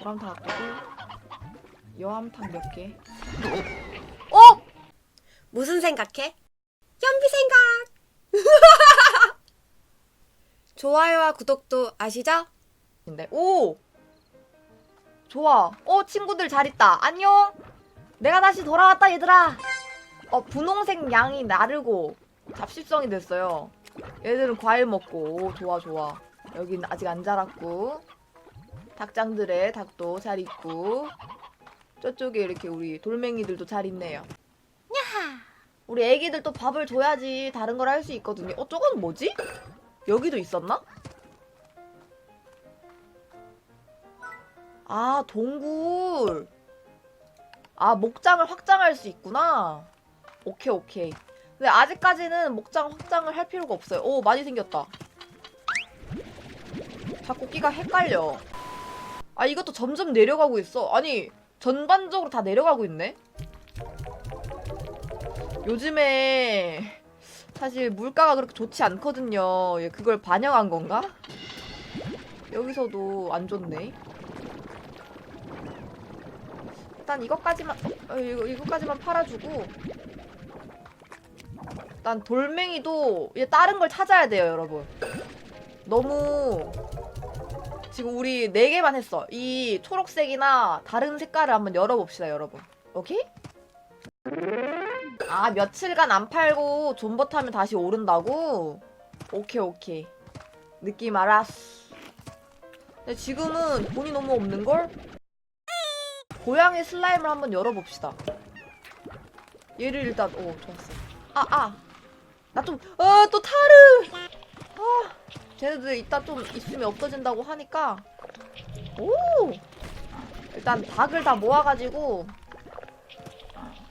보람탕 갖고 여암탕 몇 개? 어? 무슨 생각해? 연비 생각! 좋아요와 구독도 아시죠? 근데 오 좋아 어 친구들 잘 있다 안녕 내가 다시 돌아왔다 얘들아 어 분홍색 양이 나르고 잡식성이 됐어요 얘들은 과일 먹고 오, 좋아 좋아 여긴 아직 안 자랐고 닭장들의 닭도 잘 있고 저쪽에 이렇게 우리 돌멩이들도 잘 있네요 우리 애기들 또 밥을 줘야지 다른 걸 할 수 있거든요 어 저건 뭐지? 여기도 있었나? 아, 동굴. 아, 목장을 확장할 수 있구나. 오케이, 오케이. 근데 아직까지는 목장 확장을 할 필요가 없어요. 오, 많이 생겼다. 자꾸 끼가 헷갈려. 아, 이것도 점점 내려가고 있어. 아니, 전반적으로 다 내려가고 있네? 요즘에 사실 물가가 그렇게 좋지 않거든요. 예, 그걸 반영한 건가? 여기서도 안 좋네. 일단 이것까지만 어, 이거 이거까지만 팔아주고 일단 돌멩이도 이제 다른 걸 찾아야 돼요, 여러분. 너무 지금 우리 네 개만 했어. 이 초록색이나 다른 색깔을 한번 열어봅시다, 여러분. 오케이? 아 며칠간 안 팔고 존버 타면 다시 오른다고? 오케이 오케이 느낌 알았어. 근데 지금은 돈이 너무 없는 걸? 고양이 슬라임을 한번 열어봅시다. 얘를 일단 오 좋았어. 아 아. 나 좀 어 또 타르. 아 쟤네들 이따 좀 있으면 없어진다고 하니까 오 일단 닭을 다 모아가지고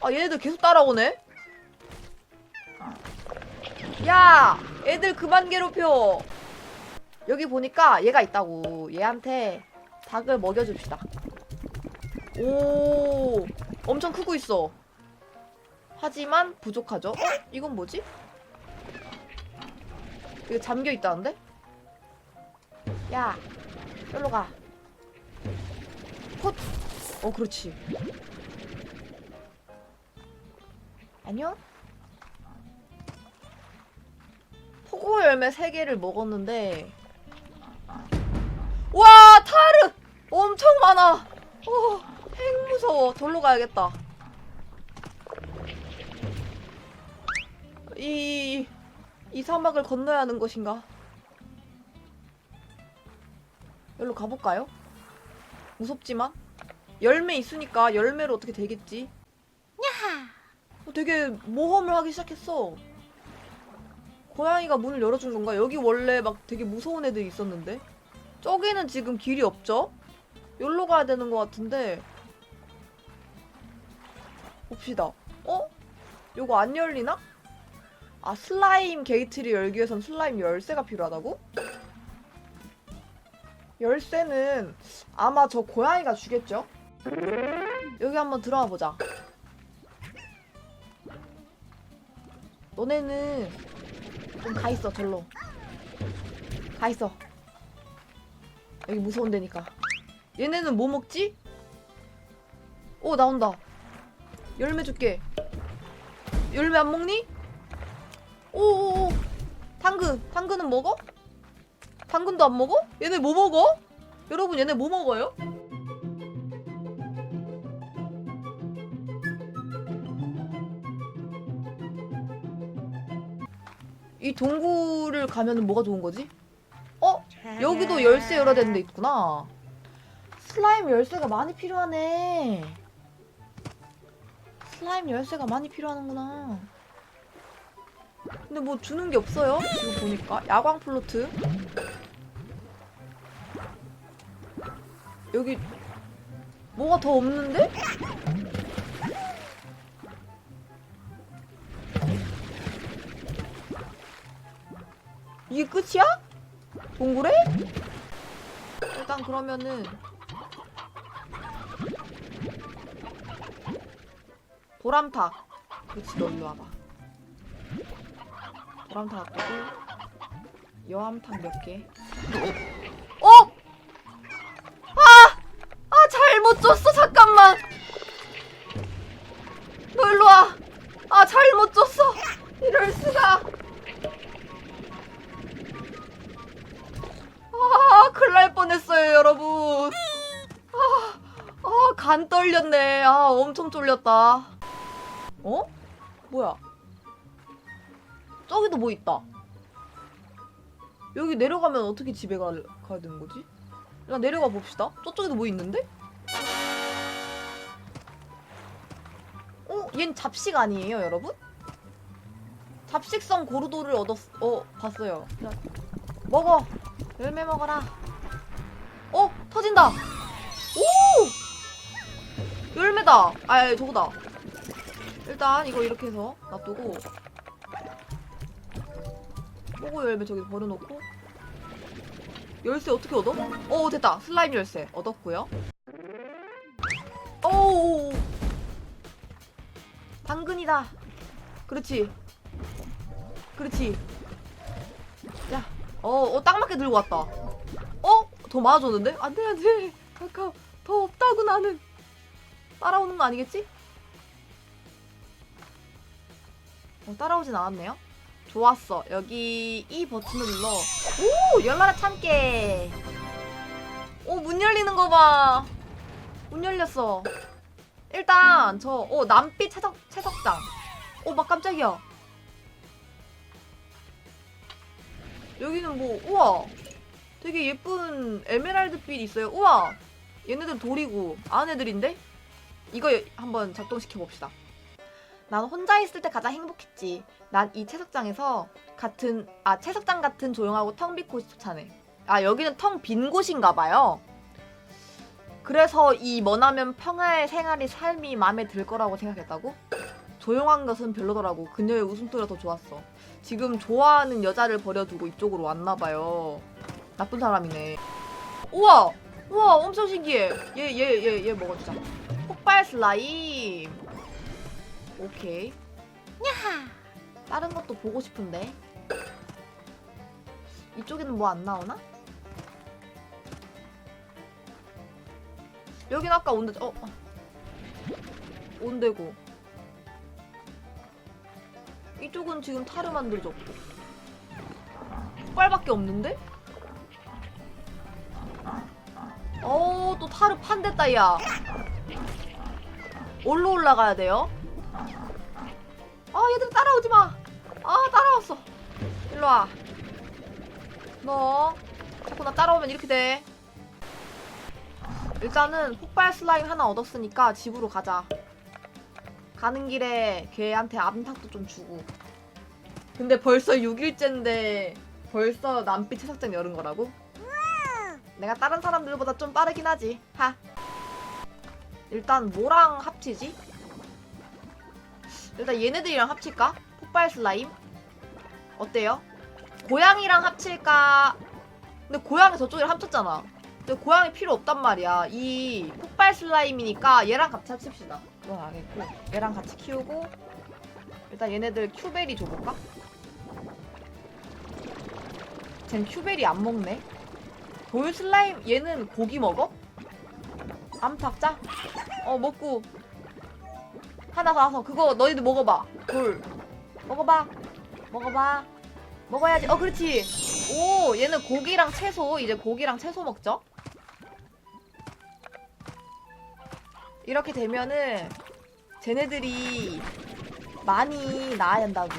아 얘네들 계속 따라오네. 야 애들 그만 괴롭혀. 여기 보니까 얘가 있다고 얘한테 닭을 먹여줍시다. 오, 엄청 크고 있어. 하지만 부족하죠? 어? 이건 뭐지? 이거 잠겨 있다는데? 야, 여기로 가. 헛! 어, 그렇지. 안녕? 포고 열매 3개를 먹었는데 와 타르! 엄청 많아 어, 핵 무서워 절로 가야겠다 이... 이 사막을 건너야 하는 것인가 여기로 가볼까요? 무섭지만 열매 있으니까 열매로 어떻게 되겠지 어, 되게 모험을 하기 시작했어. 고양이가 문을 열어준 건가? 여기 원래 막 되게 무서운 애들이 있었는데? 저기는 지금 길이 없죠? 여기로 가야 되는 것 같은데. 봅시다. 어? 요거 안 열리나? 아, 슬라임 게이트를 열기 위해선 슬라임 열쇠가 필요하다고? 열쇠는 아마 저 고양이가 주겠죠? 여기 한번 들어가 보자. 너네는 좀 가 있어 절로 가 있어 여기 무서운 데니까 얘네는 뭐 먹지? 오 나온다 열매 줄게 열매 안 먹니? 오오오 당근 당근은 먹어? 당근도 안 먹어? 얘네 뭐 먹어? 여러분 얘네 뭐 먹어요? 이 동굴을 가면은 뭐가 좋은 거지? 어? 여기도 열쇠 열어야 되는 데 있구나. 슬라임 열쇠가 많이 필요하네. 슬라임 열쇠가 많이 필요하는구나. 근데 뭐 주는 게 없어요? 지금 보니까 야광 플로트. 여기 뭐가 더 없는데? 이게 끝이야? 동굴에? 일단 그러면은 보람탁 그렇지 너 일로 와봐 보람탁 갖고 여암탕 몇 개? 반 떨렸네. 아, 엄청 쫄렸다. 어? 뭐야? 저기도 뭐 있다. 여기 내려가면 어떻게 집에 가, 가야 되는 거지? 일단 내려가 봅시다. 저쪽에도 뭐 있는데? 어? 얜 잡식 아니에요, 여러분? 잡식성 고르도를 얻었, 어, 봤어요. 야, 먹어! 열매 먹어라. 어? 터진다! 오! 열매다! 아, 저거다. 일단 이거 이렇게 해서 놔두고 뽀고 열매 저기 버려놓고 열쇠 어떻게 얻어? 어 됐다 슬라임 열쇠 얻었고요 오 당근이다 그렇지 그렇지 야어딱 맞게 들고 왔다 어? 더 많아졌는데? 안돼 안돼 카카 더 없다고 나는 따라오는 거 아니겠지? 어, 따라오진 않았네요. 좋았어. 여기 이 버튼을 눌러. 오! 열나라 참깨. 오, 문 열리는 거 봐. 문 열렸어. 일단 저 어, 남빛 채석 채석장. 오, 막 깜짝이야. 여기는 뭐 우와. 되게 예쁜 에메랄드빛 있어요. 우와. 얘네들 돌이고 아는 애들인데? 이거 한번 작동시켜 봅시다. 난 혼자 있을 때 가장 행복했지. 난 이 채석장에서 같은 아 채석장 같은 조용하고 텅 빈 곳이 좋다네. 아 여기는 텅 빈 곳인가 봐요. 그래서 이 머나면 평화의 생활이 삶이 마음에 들 거라고 생각했다고? 조용한 것은 별로더라고. 그녀의 웃음소리가 더 좋았어. 지금 좋아하는 여자를 버려두고 이쪽으로 왔나 봐요. 나쁜 사람이네. 우와! 우와 엄청 신기해. 얘 얘 얘 얘 먹어주자. 폭발 슬라임. 오케이. 야하. 다른 것도 보고 싶은데. 이쪽에는 뭐 안 나오나? 여긴 아까 온데 어. 어. 온대고. 이쪽은 지금 타르 만들어졌고. 폭발밖에 없는데? 타르 판됐다, 야. 올로 올라가야 돼요. 아 얘들 따라오지 마. 아 따라왔어. 일로 와. 너 자꾸 나 따라오면 이렇게 돼. 일단은 폭발 슬라임 하나 얻었으니까 집으로 가자. 가는 길에 걔한테 암탉도 좀 주고. 근데 벌써 6일째인데 벌써 남빛 채석장 열은 거라고? 내가 다른 사람들보다 좀 빠르긴 하지. 하. 일단 뭐랑 합치지? 일단 얘네들이랑 합칠까? 폭발 슬라임? 어때요? 고양이랑 합칠까? 근데 고양이 저쪽이랑 합쳤잖아. 근데 고양이 필요 없단 말이야. 이 폭발 슬라임이니까 얘랑 같이 합칩시다. 그건 알겠고 얘랑 같이 키우고 일단 얘네들 큐베리 줘볼까? 쟨 큐베리 안 먹네. 돌 슬라임 얘는 고기 먹어? 암탉자? 어 먹고 하나 가서 그거 너희들 먹어봐. 돌 먹어봐. 먹어봐. 먹어야지. 어 그렇지. 오 얘는 고기랑 채소 이제 고기랑 채소 먹죠. 이렇게 되면은 쟤네들이 많이 나아야 한다고.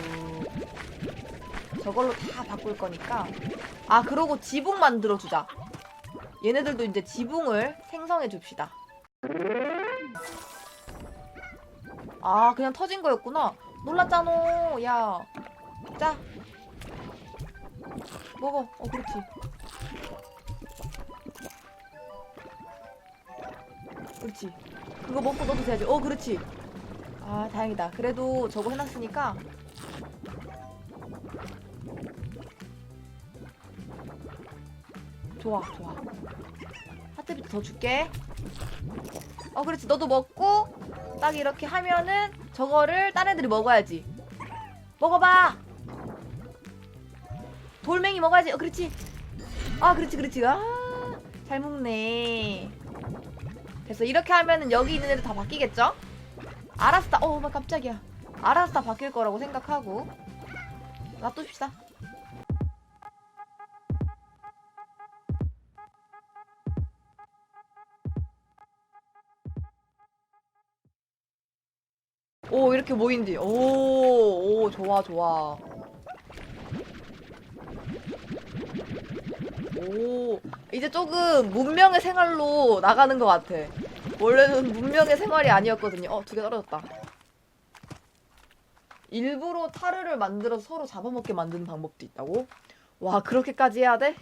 저걸로 다 바꿀 거니까. 아 그러고 지붕 만들어 주자. 얘네들도 이제 지붕을 생성해 줍시다. 아 그냥 터진 거였구나. 놀랐잖아. 야 자. 먹어. 어 그렇지. 그렇지. 그거 먹고 너도 돼야지. 어 그렇지. 아 다행이다. 그래도 저거 해놨으니까 좋아 좋아. 하트비트 더 줄게. 어 그렇지. 너도 먹고 딱 이렇게 하면은 저거를 딴 애들이 먹어야지. 먹어봐. 돌멩이 먹어야지. 어 그렇지. 아 그렇지 그렇지. 아잘 먹네. 됐어. 이렇게 하면은 여기 있는 애들 다 바뀌겠죠? 알았어 어머 깜짝이야. 알았어 다 바뀔 거라고 생각하고. 놔둡시다 오 이렇게 모인디. 오오 좋아 좋아. 오 이제 조금 문명의 생활로 나가는 것 같아. 원래는 문명의 생활이 아니었거든요. 어 두 개 떨어졌다. 일부러 타르를 만들어서 서로 잡아먹게 만드는 방법도 있다고? 와 그렇게까지 해야 돼?